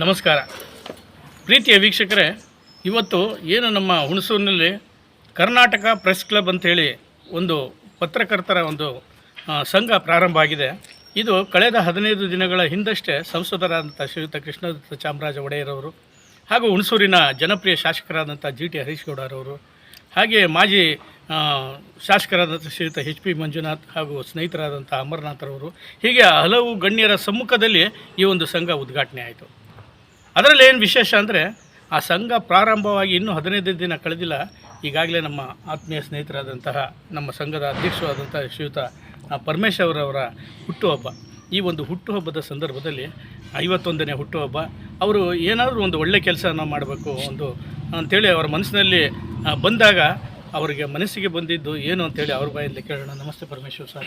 ನಮಸ್ಕಾರ. ಪ್ರೀತಿಯ ವೀಕ್ಷಕರೇ, ಇವತ್ತು ಏನು ನಮ್ಮ ಹುಣಸೂರಿನಲ್ಲಿ ಕರ್ನಾಟಕ ಪ್ರೆಸ್ ಕ್ಲಬ್ ಅಂಥೇಳಿ ಒಂದು ಪತ್ರಕರ್ತರ ಒಂದು ಸಂಘ ಪ್ರಾರಂಭ ಆಗಿದೆ. ಇದು ಕಳೆದ ಹದಿನೈದು ದಿನಗಳ ಹಿಂದಷ್ಟೇ ಸಂಸದರಾದಂಥ ಶ್ರೀಯುತ ಕೃಷ್ಣದತ್ತ ಚಾಮರಾಜ ಒಡೆಯರವರು ಹಾಗೂ ಹುಣಸೂರಿನ ಜನಪ್ರಿಯ ಶಾಸಕರಾದಂಥ ಜಿ ಟಿ ಹರೀಶ್ ಗೌಡರವರು ಹಾಗೆ ಮಾಜಿ ಶಾಸಕರಾದಂಥ ಶ್ರೀಯುತ ಎಚ್ ಪಿ ಮಂಜುನಾಥ್ ಹಾಗೂ ಸ್ನೇಹಿತರಾದಂಥ ಅಮರನಾಥರವರು ಹೀಗೆ ಹಲವು ಗಣ್ಯರ ಸಮ್ಮುಖದಲ್ಲಿ ಈ ಒಂದು ಸಂಘ ಉದ್ಘಾಟನೆ ಆಯಿತು. ಅದರಲ್ಲಿ ಏನು ವಿಶೇಷ ಅಂದರೆ ಆ ಸಂಘ ಪ್ರಾರಂಭವಾಗಿ ಇನ್ನೂ ಹದಿನೈದು ದಿನ ಕಳೆದಿಲ್ಲ. ಈಗಾಗಲೇ ನಮ್ಮ ಆತ್ಮೀಯ ಸ್ನೇಹಿತರಾದಂತಹ ನಮ್ಮ ಸಂಘದ ಅಧ್ಯಕ್ಷರಾದಂತಹ ಶ್ರೀಯುತ ಪರಮೇಶ್ವರವರ ಹುಟ್ಟುಹಬ್ಬ. ಈ ಒಂದು ಹುಟ್ಟುಹಬ್ಬದ ಸಂದರ್ಭದಲ್ಲಿ ಐವತ್ತೊಂದನೇ ಹುಟ್ಟುಹಬ್ಬ. ಅವರು ಏನಾದರೂ ಒಂದು ಒಳ್ಳೆಯ ಕೆಲಸನ ಮಾಡಬೇಕು ಒಂದು ಅಂಥೇಳಿ ಅವರ ಮನಸ್ಸಿನಲ್ಲಿ ಬಂದಾಗ ಅವರಿಗೆ ಮನಸ್ಸಿಗೆ ಬಂದಿದ್ದು ಏನು ಅಂತೇಳಿ ಅವ್ರ ಬಾಯಲ್ಲಿ ಕೇಳೋಣ. ನಮಸ್ತೆ ಪರಮೇಶ್ವರ್ ಸರ್.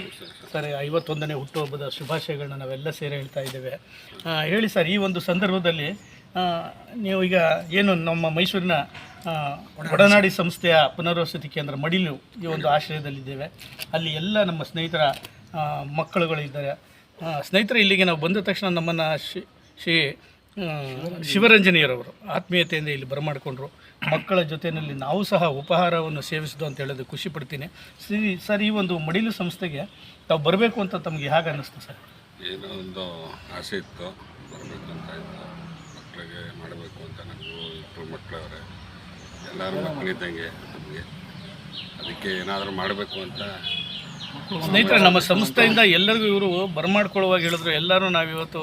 ಸರ್ ಐವತ್ತೊಂದನೇ ಹುಟ್ಟುಹಬ್ಬದ ಶುಭಾಶಯಗಳನ್ನ ನಾವೆಲ್ಲ ಸೇರಿ ಹೇಳ್ತಾ ಇದ್ದೇವೆ. ಹೇಳಿ ಸರ್, ಈ ಒಂದು ಸಂದರ್ಭದಲ್ಲಿ ನೀವು ಈಗ ಏನು ನಮ್ಮ ಮೈಸೂರಿನ ಒಡನಾಡಿ ಸಂಸ್ಥೆಯ ಪುನರ್ವಸತಿ ಕೇಂದ್ರ ಮಡಿಲು ಈ ಒಂದು ಆಶ್ರಯದಲ್ಲಿದ್ದೇವೆ. ಅಲ್ಲಿ ಎಲ್ಲ ನಮ್ಮ ಸ್ನೇಹಿತರ ಮಕ್ಕಳುಗಳಿದ್ದಾರೆ ಸ್ನೇಹಿತರೆ, ಇಲ್ಲಿಗೆ ನಾವು ಬಂದ ತಕ್ಷಣ ನಮ್ಮನ್ನು ಶ್ರೀ ಶ್ರೀ ಶಿವರಂಜನಿಯರವರು ಆತ್ಮೀಯತೆಯಿಂದ ಇಲ್ಲಿ ಬರಮಾಡಿಕೊಂಡ್ರು. ಮಕ್ಕಳ ಜೊತೆಯಲ್ಲಿ ನಾವು ಸಹ ಉಪಹಾರವನ್ನು ಸೇವಿಸಿದ್ದು ಅಂತ ಹೇಳೋದು ಖುಷಿ ಪಡ್ತೀನಿ. ಸರಿ ಸರ್, ಈ ಒಂದು ಮಡಿಲು ಸಂಸ್ಥೆಗೆ ತಾವು ಬರಬೇಕು ಅಂತ ತಮಗೆ ಹೇಗೆ ಅನ್ನಿಸ್ತು ಸರ್? ಏನೋ ಒಂದು ಆಸೆ ಬರಬೇಕು ಇತ್ತು ಮಕ್ಕಳಿಗೆ ಮಾಡಬೇಕು ಅಂತ ನನಗೂ ಇಬ್ಬರು ಮಕ್ಕಳವ್ರೆ. ಎಲ್ಲರೂ ಮಕ್ಕಳಿದ್ದಂಗೆ ನಮಗೆ. ಅದಕ್ಕೆ ಏನಾದರೂ ಮಾಡಬೇಕು ಅಂತ ಸ್ನೇಹಿತರೆ, ನಮ್ಮ ಸಂಸ್ಥೆಯಿಂದ ಎಲ್ಲರಿಗೂ ಇವರು ಬರಮಾಡ್ಕೊಳ್ಳುವಾಗ ಹೇಳಿದ್ರು, ಎಲ್ಲರೂ ನಾವಿವತ್ತು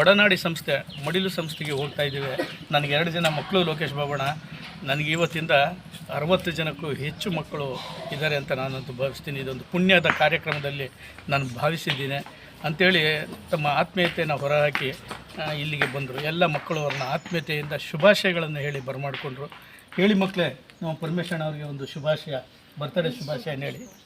ಒಡನಾಡಿ ಸಂಸ್ಥೆ, ಮಡಿಲು ಸಂಸ್ಥೆಗೆ ಹೋಗ್ತಾ ಇದ್ದೀವಿ. ನನಗೆ ಎರಡು ಜನ ಮಕ್ಕಳು, ಲೋಕೇಶ್ ಬಾಬಣ್ಣ. ನನಗೆ ಇವತ್ತಿಂದ ಅರವತ್ತು ಜನಕ್ಕೂ ಹೆಚ್ಚು ಮಕ್ಕಳು ಇದ್ದಾರೆ ಅಂತ ನಾನಂತೂ ಭಾವಿಸ್ತೀನಿ. ಇದೊಂದು ಪುಣ್ಯದ ಕಾರ್ಯಕ್ರಮದಲ್ಲಿ ನಾನು ಭಾವಿಸಿದ್ದೀನಿ. ಅಂಥೇಳಿ ತಮ್ಮ ಆತ್ಮೀಯತೆಯನ್ನು ಹೊರಹಾಕಿ ಇಲ್ಲಿಗೆ ಬಂದರು. ಎಲ್ಲ ಮಕ್ಕಳು ಅವ್ರನ್ನ ಆತ್ಮೀಯತೆಯಿಂದ ಶುಭಾಶಯಗಳನ್ನು ಹೇಳಿ ಬರಮಾಡಿಕೊಂಡ್ರು. ಹೇಳಿ ಮಕ್ಕಳೇ ನಾವು ಪರಮೇಶ್ವರ ಅವರಿಗೆ ಒಂದು ಶುಭಾಶಯ ಬರ್ತಡೇ ಶುಭಾಶಯ ಹೇಳಿ.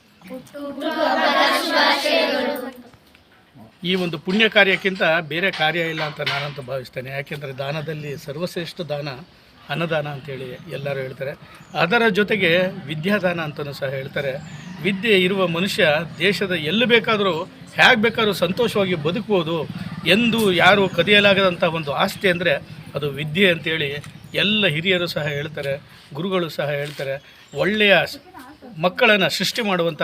ಈ ಒಂದು ಪುಣ್ಯ ಕಾರ್ಯಕ್ಕಿಂತ ಬೇರೆ ಕಾರ್ಯ ಇಲ್ಲ ಅಂತ ನಾನಂತೂ ಭಾವಿಸ್ತೇನೆ. ಯಾಕೆಂದರೆ ದಾನದಲ್ಲಿ ಸರ್ವಶ್ರೇಷ್ಠ ದಾನ, ಅನ್ನದಾನ ಅಂತೇಳಿ ಎಲ್ಲರೂ ಹೇಳ್ತಾರೆ. ಅದರ ಜೊತೆಗೆ ವಿದ್ಯಾದಾನ ಅಂತಲೂ ಸಹ ಹೇಳ್ತಾರೆ. ವಿದ್ಯೆ ಇರುವ ಮನುಷ್ಯ ದೇಶದ ಎಲ್ಲಿ ಬೇಕಾದರೂ, ಹೇಗೆ ಬೇಕಾದ್ರೂ ಸಂತೋಷವಾಗಿ ಬದುಕ್ಬೋದು. ಎಂದು ಯಾರು ಕದಿಯಲಾಗದಂಥ ಒಂದು ಆಸ್ತಿ ಅಂದರೆ ಅದು ವಿದ್ಯೆ ಅಂತೇಳಿ ಎಲ್ಲ ಹಿರಿಯರು ಸಹ ಹೇಳ್ತಾರೆ, ಗುರುಗಳು ಸಹ ಹೇಳ್ತಾರೆ. ಒಳ್ಳೆಯ ಮಕ್ಕಳನ್ನು ಸೃಷ್ಟಿ ಮಾಡುವಂಥ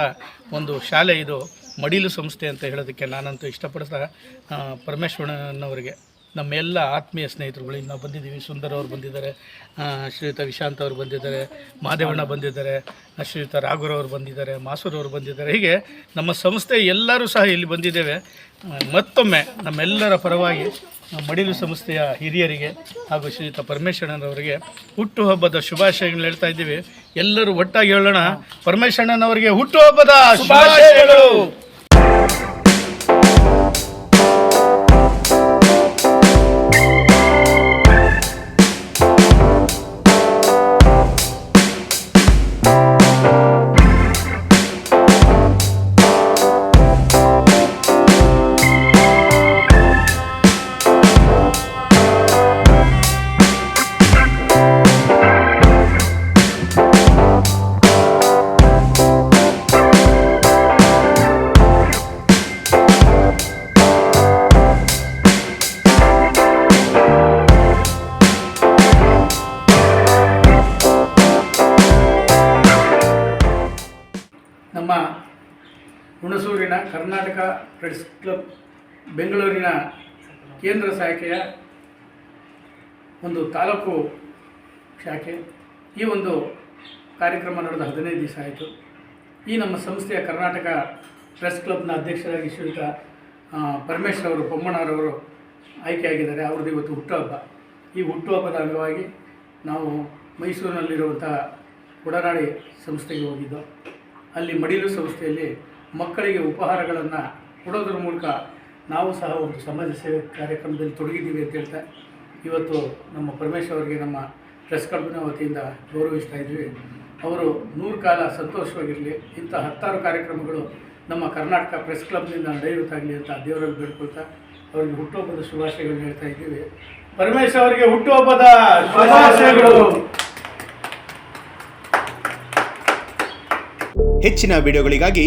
ಒಂದು ಶಾಲೆ ಇದು, ಮಡಿಲು ಸಂಸ್ಥೆ ಅಂತ ಹೇಳೋದಕ್ಕೆ ನಾನಂತೂ ಇಷ್ಟಪಡ್ತಾ ಪರಮೇಶ್ವರನವರಿಗೆ. ನಮ್ಮೆಲ್ಲ ಆತ್ಮೀಯ ಸ್ನೇಹಿತರುಗಳು, ಇನ್ನು ಬಂದಿದ್ದೀವಿ, ಸುಂದರ್ ಅವರು ಬಂದಿದ್ದಾರೆ ಶ್ರೀಯುತ ವಿಶಾಂತ್ ಅವರು ಬಂದಿದ್ದಾರೆ, ಮಾದೇವಣ್ಣ ಬಂದಿದ್ದಾರೆ, ಶ್ರೀಯುತ ರಾಘುರವರು ಬಂದಿದ್ದಾರೆ, ಮಾಸೂರ್ ಅವರು ಬಂದಿದ್ದಾರೆ. ಹೀಗೆ ನಮ್ಮ ಸಂಸ್ಥೆ ಎಲ್ಲರೂ ಸಹ ಇಲ್ಲಿ ಬಂದಿದ್ದೇವೆ. ಮತ್ತೊಮ್ಮೆ ನಮ್ಮೆಲ್ಲರ ಪರವಾಗಿ ಮಡಿಲು ಸಂಸ್ಥೆಯ ಹಿರಿಯರಿಗೆ ಹಾಗೂ ಶ್ರೀಯುತ ಪರಮೇಶ್ವರನವರಿಗೆ ಹುಟ್ಟುಹಬ್ಬದ ಶುಭಾಶಯಗಳು ಹೇಳ್ತಾ ಇದ್ದೀವಿ. ಎಲ್ಲರೂ ಒಟ್ಟಾಗಿ ಹೇಳೋಣ. ಪರಮೇಶ್ವರನವರಿಗೆ ಹುಟ್ಟುಹಬ್ಬದ ಶುಭಾಶಯಗಳು. ಹುಣಸೂರಿನ ಕರ್ನಾಟಕ ಪ್ರೆಸ್ ಕ್ಲಬ್ ಬೆಂಗಳೂರಿನ ಕೇಂದ್ರ ಶಾಖೆಯ ಒಂದು ತಾಲೂಕು ಶಾಖೆ. ಈ ಒಂದು ಕಾರ್ಯಕ್ರಮ ನಡೆದ ಹದಿನೈದು ದಿವಸ ಆಯಿತು. ಈ ನಮ್ಮ ಸಂಸ್ಥೆಯ ಕರ್ನಾಟಕ ಪ್ರೆಸ್ ಕ್ಲಬ್ನ ಅಧ್ಯಕ್ಷರಾಗಿ ಶ್ರೀಯುತ ಪರಮೇಶ್ವರ್ ಪರಮೇಶ್ ಅವರು ಬೊಮ್ಮಣ್ಣರವರು ಆಯ್ಕೆಯಾಗಿದ್ದಾರೆ. ಅವ್ರದ್ದು ಇವತ್ತು ಹುಟ್ಟುಹಬ್ಬ ಈ ಹುಟ್ಟುಹಬ್ಬದ ಅಂಗವಾಗಿ ನಾವು ಮೈಸೂರಿನಲ್ಲಿರುವಂಥ ಒಡನಾಡಿ ಸಂಸ್ಥೆಗೆ ಹೋಗಿದ್ದೋ, ಅಲ್ಲಿ ಮಡಿಲು ಸಂಸ್ಥೆಯಲ್ಲಿ ಮಕ್ಕಳಿಗೆ ಉಪಹಾರಗಳನ್ನು ಕೊಡೋದ್ರ ಮೂಲಕ ನಾವು ಸಹ ಒಂದು ಸಮಾಜ ಸೇವೆ ಕಾರ್ಯಕ್ರಮದಲ್ಲಿ ತೊಡಗಿದ್ದೀವಿ ಅಂತ ಹೇಳ್ತಾ ಇವತ್ತು ನಮ್ಮ ಪರಮೇಶ್ ಅವರಿಗೆ ನಮ್ಮ ಪ್ರೆಸ್ ಕ್ಲಬ್ನ ವತಿಯಿಂದ ಗೌರವಿಸ್ತಾ ಇದ್ದೀವಿ ಅವರು ನೂರು ಕಾಲ ಸಂತೋಷವಾಗಿರಲಿ, ಇಂಥ ಹತ್ತಾರು ಕಾರ್ಯಕ್ರಮಗಳು ನಮ್ಮ ಕರ್ನಾಟಕ ಪ್ರೆಸ್ ಕ್ಲಬ್ನಿಂದ ನಡೆಯುತ್ತಾಗಲಿ ಅಂತ ದೇವರಲ್ಲಿ ಬೇಡ್ಕೊಳ್ತಾ ಅವರಿಗೆ ಹುಟ್ಟುಹಬ್ಬದ ಶುಭಾಶಯಗಳನ್ನ ಹೇಳ್ತಾ ಇದ್ದೀವಿ. ಪರಮೇಶ್ ಅವರಿಗೆ ಹುಟ್ಟುಹಬ್ಬದ ಶುಭಾಶಯಗಳು. ಹೆಚ್ಚಿನ ವಿಡಿಯೋಗಳಿಗಾಗಿ